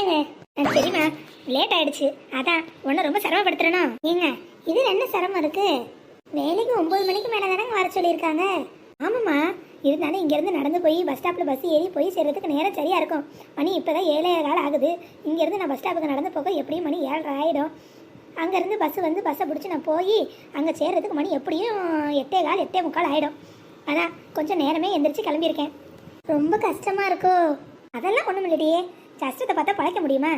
என்னங்க சரிம்மா. லேட் ஆயிடுச்சு. அதான் உன்னை ரொம்ப சிரமப்படுத்துறணும் ஏங்க இது என்ன சிரமம் இருக்கு? வேலைக்கு ஒன்பது மணிக்கு மேலே தானங்க வர சொல்லியிருக்காங்க. ஆமாம்மா. இருந்தாலும் இங்கேருந்து நடந்து போய் பஸ் ஸ்டாப்பில் பஸ் ஏறி போய் சேர்றதுக்கு நேரம் சரியாக இருக்கும். மணி இப்போ தான் ஏழே கால் ஆகுது. இங்கேருந்து நான் பஸ் ஸ்டாப்புக்கு நடந்து போக எப்படியும் மணி ஏழரை ஆகிடும் அங்கேருந்து பஸ் வந்து பஸ்ஸை பிடிச்சி நான் போய் அங்கே சேர்றதுக்கு மணி எப்படியும் எட்டே கால் எட்டே முக்கால் ஆகிடும் அதான் கொஞ்சம் நேரமே எந்திரிச்சு கிளம்பியிருக்கேன். ரொம்ப கஷ்டமாக இருக்கோ? அதெல்லாம் ஒன்றும் இல்லடியே கஷ்டத்தை பார்த்தா பழைக்க முடியுமா?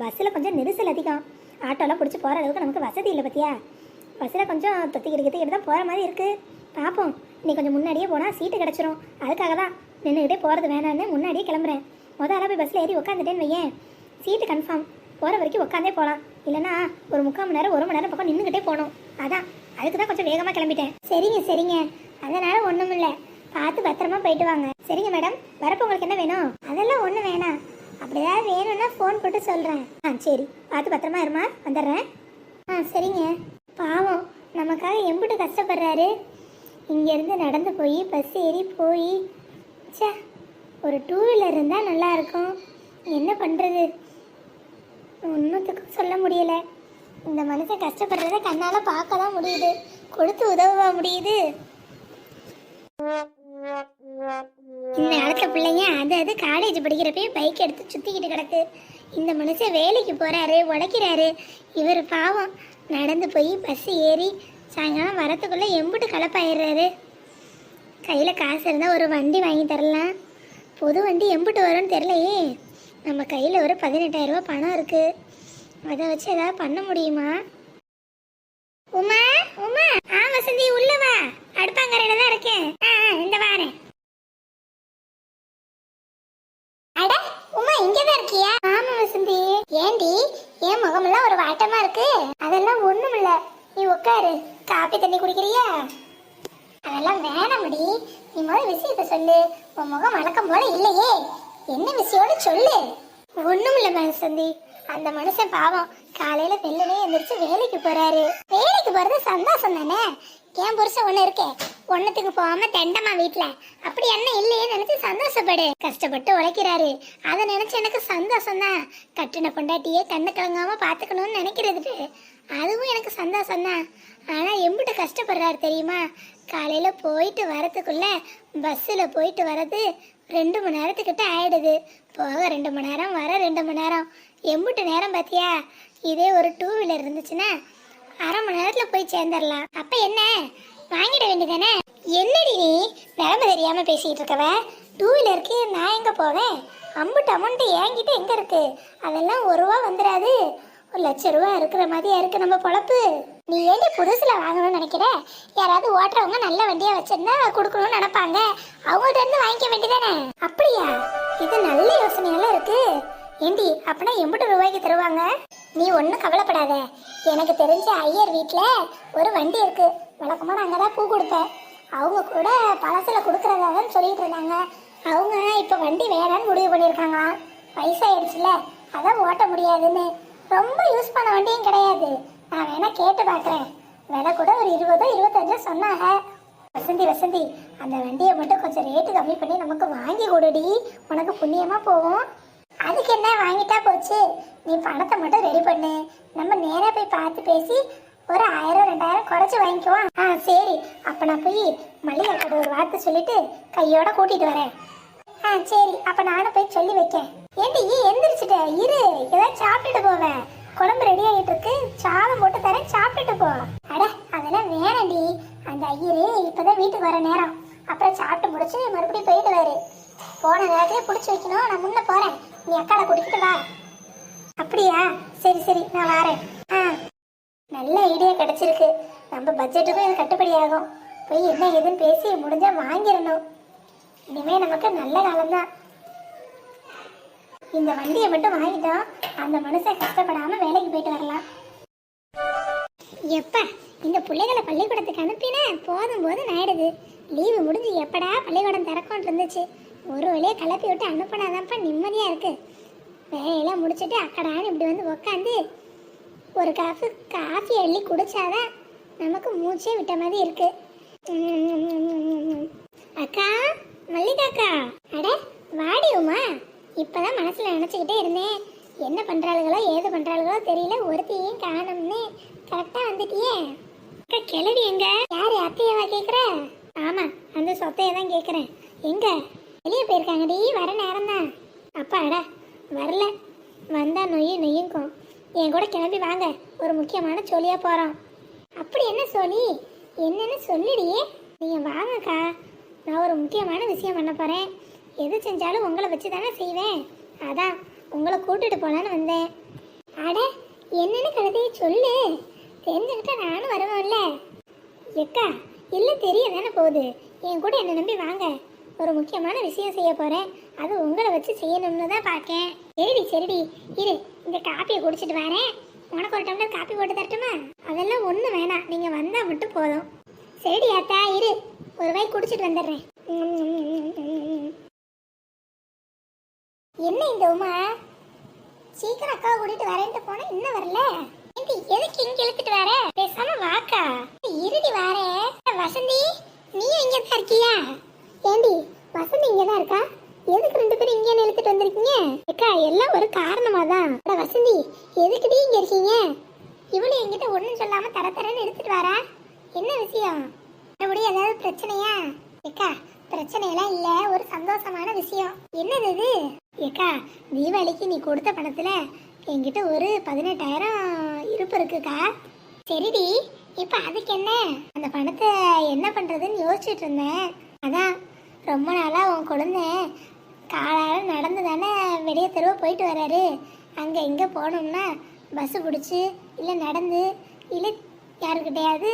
பஸ்ஸில் கொஞ்சம் நெரிசல் அதிகம். ஆட்டோலாம் பிடிச்சி போகிற அளவுக்கு நமக்கு வசதி இல்லை பத்தியா? பஸ்ஸில் கொஞ்சம் தொத்திக்கிட்டு கிட்டிக்கிட்டு தான் போகிற மாதிரி இருக்குது பார்ப்போம் நீ கொஞ்சம் முன்னாடியே போனால் சீட்டு கிடச்சிரும். அதுக்காக தான் நின்றுக்கிட்டே போகிறது வேணான்னு முன்னாடியே கிளம்புறேன். முதல்ல போய் பஸ்ஸில் ஏறி உட்காந்துட்டேன்னு வையேன். சீட்டு கன்ஃபார்ம் போகிற வரைக்கும் உட்காந்தே போகலாம் இல்லைன்னா ஒரு முக்கால் மணி நேரம் ஒரு மணி நேரம் பக்கம் நின்றுக்கிட்டே போகணும். அதான். அதுக்கு தான் கொஞ்சம் வேகமாக கிளம்பிட்டேன். சரிங்க சரிங்க. அதனால் ஒன்றும் இல்லை பார்த்து பத்திரமா போயிட்டு வாங்க. சரிங்க மேடம். வரப்போ உங்களுக்கு என்ன வேணும்? அதெல்லாம் ஒன்றும் வேணாம். அப்படி ஏதாவது வேணும்னா ஃபோன் போட்டு சொல்கிறேன் ஆ சரி. பார்த்து பத்திரமா இருமா. வந்துடுறேன். ஆ சரிங்க. பாவம். நமக்காக எம்பிட்டு கஷ்டப்படுறாரு. இங்கேருந்து நடந்து போய் பஸ் ஏறி போய் ச்சே ஒரு டூ வீலர் இருந்தால் நல்லா இருக்கும். என்ன பண்ணுறது ஒன்றுத்துக்கும் சொல்ல முடியல. இந்த மனுஷன் கஷ்டப்படுறத கண்ணால் பார்க்க தான் முடியுது. கொடுத்து உதவ முடியுது. இந்த பிள்ளைங்க அது அது காலேஜ் படிக்கிறப்பையும் பைக் எடுத்து சுத்திக்கிட்டு கிடக்கு. இந்த மனுஷன் வேலைக்கு போகிறாரு உழைக்கிறாரு. இவர் பாவம். நடந்து போய் பஸ் ஏறி சாயங்காலம் வரத்துக்குள்ளே எம்புட்டு கலப்பாயிடுறாரு கையில் காசு இருந்தால் ஒரு வண்டி வாங்கி தரலாம். புது வண்டி எம்புட்டு வரும்னு தெரிலையே நம்ம கையில் ஒரு பதினெட்டாயிரம் ரூபாய் பணம் இருக்குது அதை வச்சு ஏதாவது பண்ண முடியுமா? உமா உமா. ஆ வசந்தி உள்ளவா அடுப்பாங்கரையில் தான் இருக்கேன். ஆ ஆ, இந்த வாரேன். அட உமா இங்கதான் இருக்கியா? ஆமா வசந்தி. ஏண்டி? ஏன் முகமெல்லாம் ஒரு வாட்டமா இருக்கு. அதெல்லாம் ஒண்ணும் இல்ல நீ உட்காரு காப்பி தண்ணி குடிக்கிறியா? அதெல்லாம் வேணாமடி. நீ முதல்ல விஷயத்த சொல்லு. உன் முகம் வழக்கம் போல இல்லையே. என்ன விஷயம்னு சொல்லு. ஒண்ணும் இல்ல வசந்தி. அந்த மனுஷன் பாவம் காலையில வெள்ளனே எந்திரிச்சு வேலைக்கு போறாரு. வேலைக்கு போறது சந்தோஷம் தானே? என் புருஷன் ஒண்ணு இருக்கே. ஒன்னத்துக்கு போகாம தெண்டமா வீட்ல. அப்படி என்ன இல்லையே நினைச்சு சந்தோஷப்படு. கஷ்டப்பட்டு உழைக்கிறாரு. அதை நினைச்சு எனக்கு சந்தோஷம் தான் கட்டின பொண்டாட்டியே கண்ணு கலங்காம பாத்துக்கணும்னு நினைக்கிறதுக்கு அதுவும் எனக்கு சந்தோஷம் தான் ஆனா எம்பிட்ட கஷ்டப்படுறாரு தெரியுமா? காலையில போயிட்டு வரதுக்குள்ள பஸ்ஸில் போயிட்டு வரது ரெண்டு மணி நேரத்துக்கிட்ட ஆயிடுது. போக ரெண்டு மணி நேரம் வர ரெண்டு மணி நேரம். எம்பிட்டு நேரம் பார்த்தியா இதே ஒரு டூ வீலர் இருந்துச்சுன்னா அரை மணி நேரத்தில் போய் சேர்ந்துடலாம். அப்ப என்ன? வாங்கிட வேண்டியதானே? என்னடி நீ? நிலம தெரியாம பேசிக்கிட்டு இருக்கவ? டூ வீலருக்கு நான் எங்க போவேன்? அம்புட்டு அமௌண்ட் என்கிட்ட எங்க இருக்கு? அதெல்லாம் ஒரு ரூபா வந்துடாது ஒரு லட்ச ரூபா இருக்கிற மாதிரியா இருக்கு நம்ம பொழப்பு. நீ ஏண்டி புதுசுல வாங்கணும்னு நினைக்கிற? யாராவது ஓட்டுறவங்க நல்ல வண்டியா வச்சிருந்தா கொடுக்கணும்னு நினைப்பாங்க. அவங்கள்ட்ட இருந்து வாங்கிக்க வேண்டியதானே? அப்படியா? இது நல்ல யோசனையெல்லாம் இருக்கு. ஏண்டி அப்படின்னா எண்பது ரூபாய்க்கு தருவாங்க? நீ ஒன்றும் கவலைப்படாத. எனக்கு தெரிஞ்ச ஐயர் வீட்டில் ஒரு வண்டி இருக்கு. வழக்கமாக நான் அங்கே தான் பூ கொடுப்பேன். அவங்க கூட பழசில் கொடுக்குறதாதான் சொல்லிட்டு இருந்தாங்க. அவங்க இப்போ வண்டி வேணான்னு முடிவு பண்ணியிருக்காங்களாம். வயசாயிடுச்சுல அதான் ஓட்ட முடியாதுன்னு. ரொம்ப யூஸ் பண்ண வண்டியும் கிடையாது. நான் வேணா கேட்டு பார்க்குறேன் விலை கூட ஒரு இருபதோ இருபத்தஞ்சோ சொன்னாங்க. வசந்தி வசந்தி அந்த வண்டியை மட்டும் கொஞ்சம் ரேட்டு கம்மி பண்ணி நமக்கு வாங்கி கொடுடி. உனக்கு புண்ணியமாக போகும். அதுக்கு என்ன வாங்கிட்டா போச்சு? நீ பணத்தை மட்டும் ரெடி பண்ணு. நம்ம நேரா போய் பார்த்து பேசி ஒரு ஆயிரம் ரெண்டாயிரம் குறைச்சி வாங்கிக்குவோம். ஆ சரி. அப்போ நான் போய் மல்லிகை கடை ஒரு வார்த்தை சொல்லிட்டு கையோட கூட்டிட்டு வரேன். ஆ சரி. அப்போ நானும் போய் சொல்லி வைக்கேன். ஏண்டி எந்திரிச்சிட்ட? இரு. ஏதாவது சாப்பிட்டுட்டு போவேன். குழம்பு ரெடி ஆகிட்டு இருக்கு. சாதம் போட்டு தரேன். சாப்பிட்டுட்டு போ. அட அதெல்லாம் வேணாண்டி. அந்த ஐயரு இப்போதான் வீட்டுக்கு வர நேரம். அப்புறம் சாப்பிட்டு முடிச்சு மறுபடியும் போயிட்டு போயிடுவாரு போன நேரத்துல பிடிச்சி வைக்கணும். நான் முன்ன போறேன். நீ அக்காவை கூட்டிக்கிட்டு வா. அப்படியா? சரி சரி நான் வரேன். ஆ. நல்ல ஐடியா கிடைச்சிருக்கு. நம்ம பட்ஜெட்டுக்கும் இது கட்டுப்படி ஆகும் போய் என்ன ஏதுன்னு பேசி முடிஞ்சா வாங்கிடணும். இனிமே நமக்கு நல்ல காலம்தான். இந்த வண்டியை மட்டும் வாங்கிட்டோம் அந்த மனுஷன் கஷ்டப்படாம வேலைக்கு போயிட்டு வரலாம். எப்ப இந்த பிள்ளைகளை பள்ளிக்கூடத்துக்கு அனுப்பினேன் போதும் போதும் ஆயிடுது. லீவு முடிஞ்சு எப்படா பள்ளிக்கூடம் திறக்கோன்னு இருந்துச்சு? ஒரு வழியாக கிளப்பி விட்டு அனுப்பினாதான்ப்பா நிம்மதியாக இருக்குது வேலையெல்லாம் முடிச்சுட்டு அக்கடான்னு இப்படி வந்து உக்காந்து ஒரு காஃபி காஃபி அள்ளி குடிச்சாதான் நமக்கு மூச்சே விட்ட மாதிரி இருக்கு. அக்கா மல்லிகா அக்கா. அட வாடி உமா. இப்பதான் மனசில் நினச்சிக்கிட்டே இருந்தேன். என்ன பண்ணுறாளுகளோ ஏது பண்ணுறாளுகளோ தெரியல. ஒருத்தையும் காணும்னு கரெக்டாக வந்துட்டியே. அக்கா கிளவி எங்க? யாரு அத்தையவா கேட்குற ஆமாம் அந்த சொத்தையை தான் கேட்குறேன் எங்கே? வெளியே போயிருக்காங்கடி வர நேரம் தான் அப்பாடா வரல. வந்தால் நொய்யும் நொய்யுங்கும் என் கூட கிளம்பி வாங்க. ஒரு முக்கியமான சொல்லியாக போகிறோம் அப்படி என்ன சொல்லி என்னென்னு சொல்லிடியே. நீங்கள் வாங்கக்கா. நான் ஒரு முக்கியமான விஷயம் பண்ண போகிறேன் எது செஞ்சாலும் உங்களை வச்சு தானே செய்வேன். அதான் உங்களை கூட்டிட்டு போகலான்னு வந்தேன். அட என்னென்னு கழுதையை சொல்லு. தெரிஞ்சுக்கிட்டா நானும் வருவேன்ல. எக்கா இல்லை தெரிய தானே போகுது. என் கூட என்னை நம்பி வாங்க. ஒரு முக்கியமான விஷயம் செய்ய போறேன். அது உங்களை வச்சு செய்யணும்னு தான் பார்க்கேன் சரிடி சரிடி. இரு இந்த காப்பியை குடிச்சிட்டு வரேன். உனக்கு ஒரு டம்ளர் காப்பி போட்டு தரட்டுமா? அதெல்லாம் ஒன்றும் வேணாம். நீங்கள் வந்தால் மட்டும் போதும். சரிடி அத்தா இரு ஒரு வாய் குடிச்சிட்டு வந்துடுறேன். என்ன இந்த உமா? சீக்கிரம் அக்காவை கூட்டிட்டு வரேன்ட்டு போனா இன்னும் வரல? ஏண்டி எதுக்கு இங்க இழுத்துட்டு வர? பேசாம வாக்கா. இருடி வாரே வசந்தி நீ எங்க தான் இருக்கியா? ஏண்டி வசந்தி இங்க தான் இருக்கா? எதுக்கு ரெண்டு பேரும் இங்கே நிறுத்திட்டு வந்திருக்கீங்க? அக்கா எல்லாம் ஒரு காரணமா தான் அட வசந்தி எதுக்குடி இங்கே இருக்கீங்க? இவளு என்கிட்ட ஒன்றும் சொல்லாம தர தரன்னு எடுத்துட்டு வரா. என்ன விஷயம்? மறுபடியும் ஏதாவது பிரச்சனையா? ஏக்கா பிரச்சனையெல்லாம் இல்ல ஒரு சந்தோஷமான விஷயம். என்னது இது? ஏக்கா தீபாவளிக்கு நீ கொடுத்த பணத்துல என்கிட்ட ஒரு பதினெட்டாயிரம் இருப்பு இருக்குக்கா. சரிடி இப்போ அதுக்கு என்ன? அந்த பணத்தை என்ன பண்றதுன்னு யோசிச்சுட்டு இருந்தேன். அதான் ரொம்ப நாளாக உன் குழந்தை காலால் நடந்து தானே வெளியே தெருவாக போயிட்டு வராரு. அங்கே இங்கே போனோம்னா பஸ்ஸு பிடிச்சி இல்லை நடந்து இல்லை யாருக்கிட்டையாவது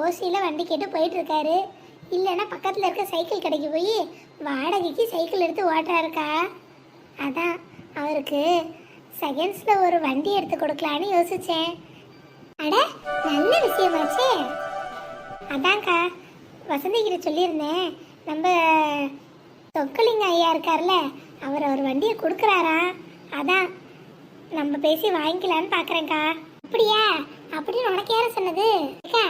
ஓசியில் வண்டி கேட்டு போயிட்டுருக்காரு இல்லைன்னா பக்கத்தில் இருக்க சைக்கிள் கடைக்கு போய் வாடகைக்கு சைக்கிள் எடுத்து ஓட்டுறாருக்கா? அதான் அவருக்கு செகண்ட்ஸில் ஒரு வண்டி எடுத்து கொடுக்கலான்னு யோசித்தேன் அட நல்ல விஷயமாச்சே. அதான்க்கா வசந்திகிட்ட சொல்லியிருந்தேன். நம்ம தொக்கலிங்க ஐயா இருக்கார்ல அவர் அவர் வண்டியை கொடுக்குறாரா? அதான் நம்ம பேசி வாங்கிக்கலான்னு பார்க்குறேன்க்கா. அப்படியா? அப்படின்னு உனக்கு யாரும் சொன்னது? அக்கா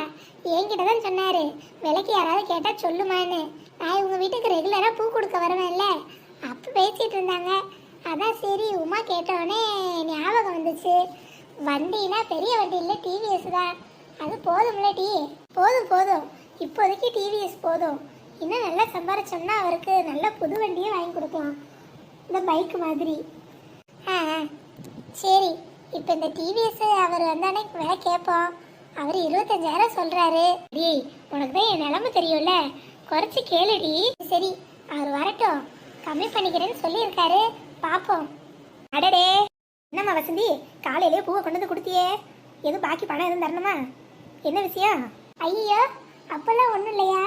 என்கிட்ட தான் சொன்னார். விலைக்கு யாராவது கேட்டால் சொல்லுமான்னு. நான் உங்கள் வீட்டுக்கு ரெகுலராக பூ கொடுக்க வருவேன்ல. அப்போ பேசிகிட்டு இருந்தாங்க. அதான் சரி உமா கேட்டோடனே ஞாபகம் வந்துச்சு. வண்டினா பெரிய வண்டி இல்லை டிவிஎஸ் தான். அது போதும்ல டி? போதும் போதும். இப்போதைக்கு டிவிஎஸ் போதும். இன்னும் நல்லா சம்பாரிச்சோம்னா அவருக்கு நல்ல புது வண்டியே வாங்கி கொடுக்கலாம். இந்த பைக் மாதிரி. ஆ ஆ. சரி இப்போ இந்த டிவிஎஸ் அவர் வந்தானே விலை கேட்போம். அவர் இருபத்தஞ்சாயிரம் சொல்கிறாரு டி உனக்கு தான் என் நிலமை தெரியும்ல? குறைச்சி கேளுடி. சரி அவர் வரட்டும். கம்மி பண்ணிக்கிறேன்னு சொல்லியிருக்காரு. பார்ப்போம் அடடே. என்னம்மா வசந்தி? காலையிலேயே பூவை கொண்டு வந்து கொடுத்தியே. எதுவும் பாக்கி பணம் எதுவும் தரணுமா? என்ன விஷயம்? ஐயோ அப்பெல்லாம் ஒன்றும் இல்லையா?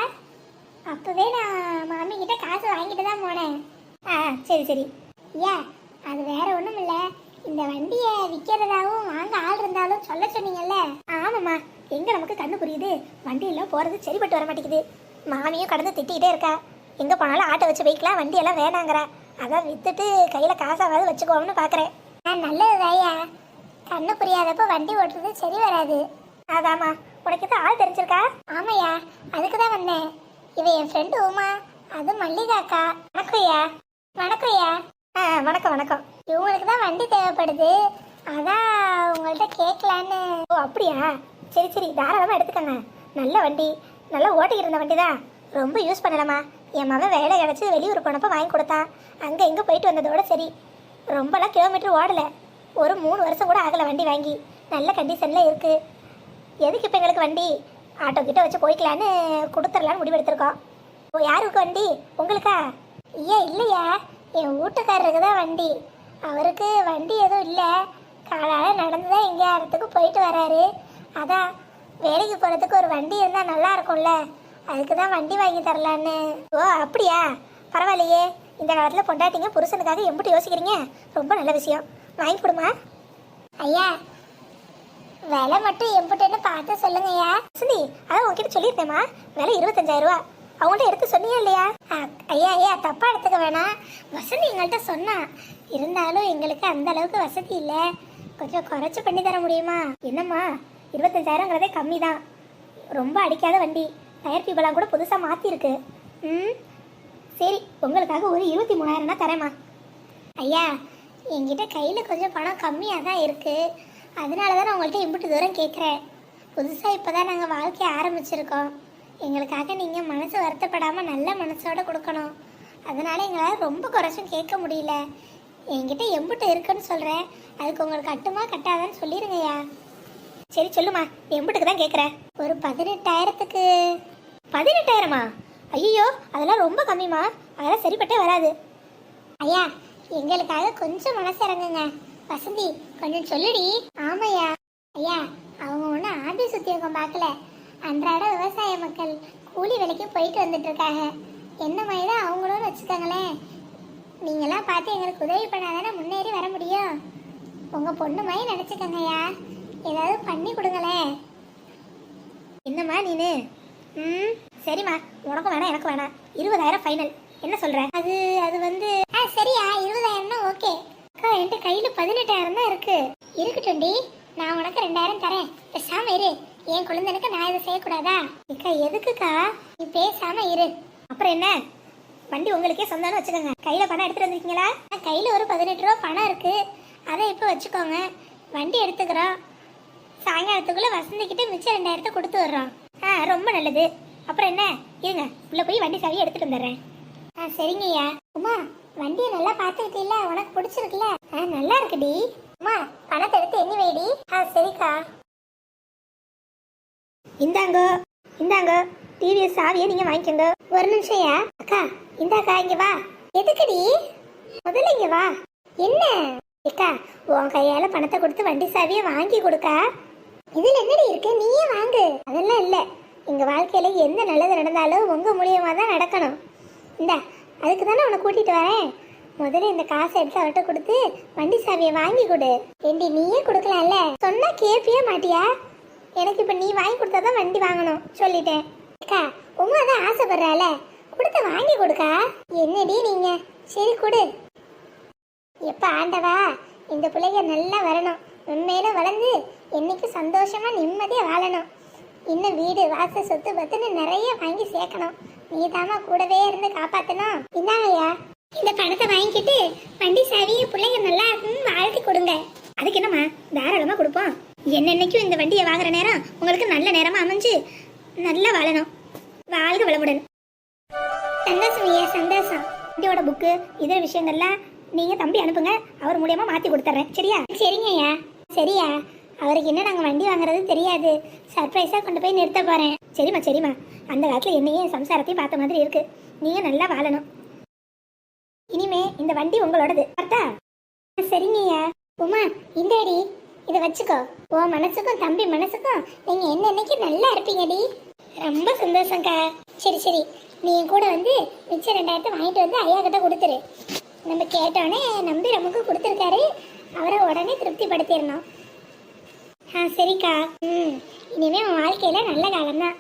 அப்போவே நான் மாமி கிட்ட காசு வாங்கிட்டு தான் போனேன். ஆ சரி சரி. ஏன் அது வேற ஒன்றும் இல்லை. இந்த வண்டியை விற்கிறதாவும் வாங்க ஆள் இருந்தாலும் சொல்ல சொன்னீங்கல்ல? ஆமாம்மா. எங்கே நமக்கு கண்ணு புரியுது? வண்டியெல்லாம் போகிறது சரிப்பட்டு வர மாட்டேங்குது. மாமியும் கடந்து திட்டிகிட்டே இருக்கா. எங்கே போனாலும் ஆட்டோ வச்சு போய்க்கலாம். வண்டியெல்லாம் வேணாங்கிற. அதான் விற்றுட்டு கையில் காசாவது வச்சுக்கோம்னு பார்க்குறேன் நல்லது தாயா கண்ணு புரியாதப்போ வண்டி ஓட்டுறது சரி வராது. அதாம்மா. உனக்கு தான் ஆள் தெரிஞ்சிருக்கா? ஆமாய்யா அதுக்கு தான் வந்தேன். இவ என் ஃப்ரெண்டு உமா? அது மல்லிகா அக்கா வணக்கம்யா வணக்கம்யா ஆ வணக்கம் வணக்கம். இவங்களுக்கு தான் வண்டி தேவைப்படுது. அதான் உங்கள்கிட்ட கேட்கலான்னு. ஓ அப்படியா? சரி சரி தாராளமாக எடுத்துக்கங்க. நல்ல வண்டி. நல்லா ஓட்டிக்கிட்டு இருந்த வண்டி தான். ரொம்ப யூஸ் பண்ணலாமா என் மகன் வேலை கிடச்சி வெளியூர் போனப்போ வாங்கி கொடுத்தான். அங்கே இங்கே போயிட்டு வந்ததோட சரி. ரொம்பலாம் கிலோமீட்டர் ஓடலை. ஒரு மூணு வருஷம் கூட ஆகலை வண்டி வாங்கி. நல்ல கண்டிஷனில் இருக்குது எதுக்கு இப்போ எங்களுக்கு வண்டி? ஆட்டோ கிட்ட வச்சு போய்க்கலான்னு கொடுத்துடலான்னு முடிவெடுத்திருக்கோம். இப்போ ஓ யாருக்கு வண்டி? உங்களுக்கா? ஐயா இல்லையா? என் வீட்டுக்காரருக்கு தான் வண்டி. அவருக்கு வண்டி எதுவும் இல்லை. காலால் நடந்து தான் எங்கேயா இடத்துக்கு போயிட்டு வராரு. அதான் வேலைக்கு போகிறதுக்கு ஒரு வண்டி இருந்தால் நல்லா இருக்கும்ல. அதுக்கு தான் வண்டி வாங்கி தரலான்னு. ஓ அப்படியா? பரவாயில்லையே. இந்த காலத்தில் பொண்டாட்டிங்க புருஷனுக்காக எப்படி யோசிக்கிறீங்க. ரொம்ப நல்ல விஷயம். வாங்கி கொடுமா. ஐயா விலை மட்டும் எம்புட்டுன்னு பார்த்து சொல்லுங்கய்யா. சுந்தி அதான் உங்ககிட்ட சொல்லியிருந்தேம்மா. விலை இருபத்தஞ்சாயிரம் ரூபா. அவங்கள்ட்ட எடுத்து சொன்னியா இல்லையா? அ- ஐயா ஐயா தப்பா எடுத்துக்க வேணாம். வசதி எங்கள்கிட்ட சொன்னா இருந்தாலும் எங்களுக்கு அந்த அளவுக்கு வசதி இல்லை. கொஞ்சம் குறைச்சி பண்ணி தர முடியுமா? என்னம்மா இருபத்தஞ்சாயிரங்கிறதே கம்மி தான். ரொம்ப அடிக்காத வண்டி. டயர் டியூபெல்லாம் கூட புதுசாக மாற்றிருக்கு ம் சரி. உங்களுக்காக ஒரு இருபத்தி மூணாயிரம்னா தரேம்மா. ஐயா என்கிட்ட கையில் கொஞ்சம் பணம் கம்மியாக தான் இருக்குது அதனால தான் நான் உங்கள்கிட்ட இம்புட்டு தூரம் கேட்குறேன் புதுசாக இப்போ தான் நாங்கள் வாழ்க்கையை ஆரம்பிச்சிருக்கோம். எங்களுக்காக நீங்கள் மனசு வருத்தப்படாமல் நல்ல மனசோட கொடுக்கணும். அதனால் எங்களால் ரொம்ப குறைச்சும் கேட்க முடியல. என்கிட்ட எம்புட்டு இருக்குன்னு சொல்கிறேன் அதுக்கு உங்களுக்கு கட்டுமா கட்டாதான்னு சொல்லிடுங்கய்யா சரி சொல்லுமா. எம்புட்டுக்கு தான் கேட்குறேன் ஒரு பதினெட்டாயிரத்துக்கு பதினெட்டாயிரமா? ஐயோ அதெல்லாம் ரொம்ப கம்மிமா அதெல்லாம் சரிப்பட்டே வராது. ஐயா எங்களுக்காக கொஞ்சம் மனசு இறங்குங்க. வசந்தி கொஞ்சம் சொல்லுடி. ஆமையா ஐயா அவங்க ஒன்றும் ஆபீஸ் உத்தியோகம் பார்க்கல அன்றாட விவசாய மக்கள் கூலி வேலைக்கு போயிட்டு வந்துட்டு இருக்காங்க என்ன மாதிரி தான் அவங்களும் வச்சுக்கோங்களேன். நீங்களாம் பார்த்து எங்களுக்கு உதவி பண்ணாதானே முன்னேறி வர முடியும். உங்க பொண்ணு மாதிரி நினச்சிக்கோங்கய்யா. ஏதாவது பண்ணி கொடுங்களேன் என்னம்மா நீனு? ம் சரிம்மா. உனக்கும் வேணாம் எனக்கு வேணாம். இருபதாயிரம் ஃபைனல் என்ன சொல்கிற அது அது வந்து ஆ சரியா இருபதாயிரம்னா ஓகே. அக்கா என்கிட்ட கையில பதினெட்டாயிரம் தான் இருக்கு. இருக்கட்டும்டி நான் உனக்கு ரெண்டாயிரம் தரேன். பேசாம இரு. என் குழந்தைனுக்கு நான் இதை செய்யக்கூடாதா? அக்கா எதுக்குக்கா? நீ பேசாம இரு. அப்புறம் என்ன? வண்டி உங்களுக்கே சொந்தம்னு வச்சுக்கோங்க. கையில பணம் எடுத்துட்டு வந்திருக்கீங்களா? ஆ, கையில ஒரு பதினெட்டு ரூபா பணம் இருக்கு. அதை இப்போ வச்சுக்கோங்க. வண்டி எடுத்துக்கிறோம். சாயங்காலத்துக்குள்ள வசந்திக்கிட்டு மிச்சம் ரெண்டாயிரத்தை கொடுத்து வர்றோம். ஆ ரொம்ப நல்லது. அப்புறம் என்ன? இருங்க. உள்ள போய் வண்டி சாவியை எடுத்துட்டு வந்துடுறேன். ஆ சரிங்கய்யா. உமா வண்டியை நல்லா பார்த்துக்கிட்டீல்ல உனக்கு பிடிச்சிருக்குல்ல? ஆ நல்லா இருக்குடி அம்மா பணத்தை எடுத்து எண்ணி வைடி. ஆ சரிக்கா. இந்தாங்க இந்தாங்க டிவிஎஸ் சாவியை நீங்க வாங்கிக்கோங்க. ஒரு நிமிஷம்யா அக்கா இந்தாக்கா இங்க வா. எதுக்குடி? முதல்ல இங்க வா. என்ன? அக்கா உன் கையால பணத்தை கொடுத்து வண்டி சாவியை வாங்கி கொடுக்கா? இதுல என்னடி இருக்கு? நீயே வாங்கு. அதெல்லாம் இல்ல. எங்க வாழ்க்கையில எந்த நல்லது நடந்தாலும் உங்க மூலியமா தான் நடக்கணும். இந்தா அதுக்கு தானே உன்னை கூட்டிட்டு வரேன். முதல்ல இந்த காசை எடுத்து அவர்கிட்ட கொடுத்து வண்டி சாவியை வாங்கி கொடு. ஏண்டி நீயே கொடுக்கலாம்ல? சொன்னா கேப்பியே மாட்டியா? எனக்கு இப்ப நீ வாங்கி கொடுத்தாதான் வண்டி வாங்கணும் சொல்லிட்டேன். அக்கா உமா தான் ஆசைப்படுறால கொடுத்த வாங்கி கொடுக்கா? என்னடி நீங்க? சரி கொடு. எப்ப ஆண்டவா இந்த பிள்ளைங்க நல்லா வரணும். உண்மையில வளர்ந்து என்னைக்கு சந்தோஷமா நிம்மதியா வாழணும். இன்னும் வீடு வாசல் சொத்து பத்துன்னு நிறைய வாங்கி சேர்க்கணும். நீ கூடவே இருந்து காப்பாத்தணும். இந்தாங்கய்யா. இந்த பணத்தை வாங்கிக்கிட்டு வண்டி சாவியை பிள்ளைங்க நல்லா இருக்குன்னு வாழ்த்தி கொடுங்க. அதுக்கு என்னம்மா? தாராளமா கொடுப்போம். என்னென்னைக்கும் இந்த வண்டியை வாங்குற நேரம் உங்களுக்கு நல்ல நேரமா அமைஞ்சு நல்லா வாழணும். வாழ்க வளமுடன். சந்தோஷம் ஐயா சந்தோஷம். வண்டியோட புக்கு இதர விஷயங்கள்லாம் நீங்க தம்பி அனுப்புங்க. அவர் மூலியமா மாத்தி கொடுத்துட்றேன் சரியா? சரிங்க ஐயா சரியா. அவருக்கு என்ன நாங்க வண்டி வாங்குறது தெரியாது. சர்ப்ரைஸா கொண்டு போய் நிறுத்த போறேன். சரிம்மா சரிம்மா. அந்த காலத்தில் என்னையும் சம்சாரத்தையும் பார்த்த மாதிரி இருக்கு. நீங்க நல்லா வாழணும். இனிமே இந்த வண்டி உங்களோடது. கரெக்டா சரிங்கய்யா. உமா இந்தாடி. இதை வச்சுக்கோ. உன் மனசுக்கும் தம்பி மனசுக்கும் நீங்க என்ன நல்லா இருப்பீங்கடி? ரொம்ப சந்தோஷம்க்கா. சரி சரி. நீ என் கூட வந்து மிச்சம் ரெண்டாயிரத்தை வாங்கிட்டு வந்து ஐயா கிட்ட கொடுத்துரு. நம்ம கேட்டோடனே நம்பி நமக்கு கொடுத்துருக்காரு. அவரை உடனே திருப்திப்படுத்திடணும். ஆ சரிக்கா. ம். இனிமே உன் வாழ்க்கையில நல்ல காலம் தான்